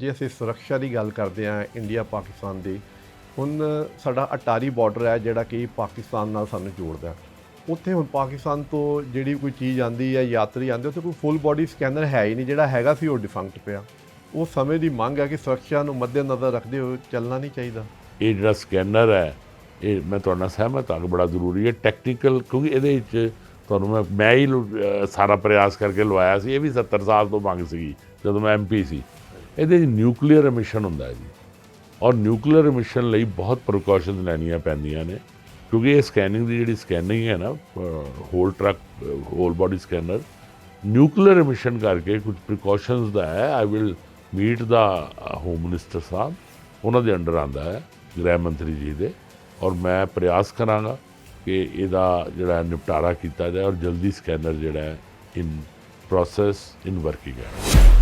ਜੇ ਅਸੀਂ ਸੁਰੱਖਿਆ ਦੀ ਗੱਲ ਕਰਦੇ ਹਾਂ ਇੰਡੀਆ ਪਾਕਿਸਤਾਨ ਦੀ, ਹੁਣ ਸਾਡਾ ਅਟਾਰੀ ਬਾਰਡਰ ਹੈ ਜਿਹੜਾ ਕਿ ਪਾਕਿਸਤਾਨ ਨਾਲ ਸਾਨੂੰ ਜੋੜਦਾ। ਉੱਥੇ ਹੁਣ ਪਾਕਿਸਤਾਨ ਤੋਂ ਜਿਹੜੀ ਕੋਈ ਚੀਜ਼ ਆਂਦੀ ਹੈ, ਯਾਤਰੀ ਆਂਦੇ ਉੱਥੇ ਕੋਈ ਫੁੱਲ ਬਾਡੀ ਸਕੈਨਰ ਹੈ ਹੀ ਨਹੀਂ, ਜਿਹੜਾ ਹੈਗਾ ਸੀ ਉਹ ਡਿਫੰਕਟ ਪਿਆ। ਉਹ ਸਮੇਂ ਦੀ ਮੰਗ ਹੈ ਕਿ ਸੁਰੱਖਿਆ ਨੂੰ ਮੱਦੇਨਜ਼ਰ ਰੱਖਦੇ ਹੋਏ ਚੱਲਣਾ ਨਹੀਂ ਚਾਹੀਦਾ। ਇਹ ਜਿਹੜਾ ਸਕੈਨਰ ਹੈ, ਇਹ ਮੈਂ ਤੁਹਾਡਾ ਸਹਿਮਤ ਹਾਂ, ਬੜਾ ਜ਼ਰੂਰੀ ਹੈ। ਟੈਕਨੀਕਲ ਕਿਉਂਕਿ ਇਹਦੇ ਵਿੱਚ ਤੁਹਾਨੂੰ ਮੈਂ ਮੈਂ ਹੀ ਸਾਰਾ ਪ੍ਰਯਾਸ ਕਰਕੇ ਲਵਾਇਆ ਸੀ। ਇਹ ਵੀ 70 ਸਾਲ ਤੋਂ ਮੰਗ ਸੀਗੀ, ਜਦੋਂ ਮੈਂ ਐਮਪੀ ਸੀ। ਇਹਦੇ ਵਿੱਚ ਨਿਊਕਲੀਅਰ ਐਮਿਸ਼ਨ ਹੁੰਦਾ ਹੈ ਜੀ। ਔਰ ਨਿਊਕਲੀਅਰ ਐਮਿਸ਼ਨ ਲਈ ਬਹੁਤ ਪ੍ਰੀਕਾਸ਼ਨਸ ਲੈਣੀਆਂ ਪੈਂਦੀਆਂ ਨੇ, ਕਿਉਂਕਿ ਇਹ ਸਕੈਨਿੰਗ ਦੀ ਜਿਹੜੀ ਸਕੈਨਿੰਗ ਹੈ ਨਾ whole truck whole body scanner nuclear emission ਕਰਕੇ ਕੁਝ ਪ੍ਰੀਕਾਸ਼ਨਸ ਦਾ ਹੈ। I will meet the home minister ਸਾਹਿਬ, ਉਹਨਾਂ ਦੇ ਅੰਡਰ ਆਂਦਾ ਹੈ, ਗ੍ਰਹਿ ਮੰਤਰੀ ਜੀ ਦੇ। ਔਰ ਮੈਂ ਪ੍ਰਯਾਸ ਕਰਾਂਗਾ ਕਿ ਇਹਦਾ ਜਿਹੜਾ ਨਿਪਟਾਰਾ ਕੀਤਾ ਜਾਏ ਔਰ ਜਲਦੀ ਸਕੈਨਰ ਜਿਹੜਾ ਹੈ ਇਨ ਪ੍ਰੋਸੈਸ ਇਨ ਵਰਕਿੰਗ ਹੈ।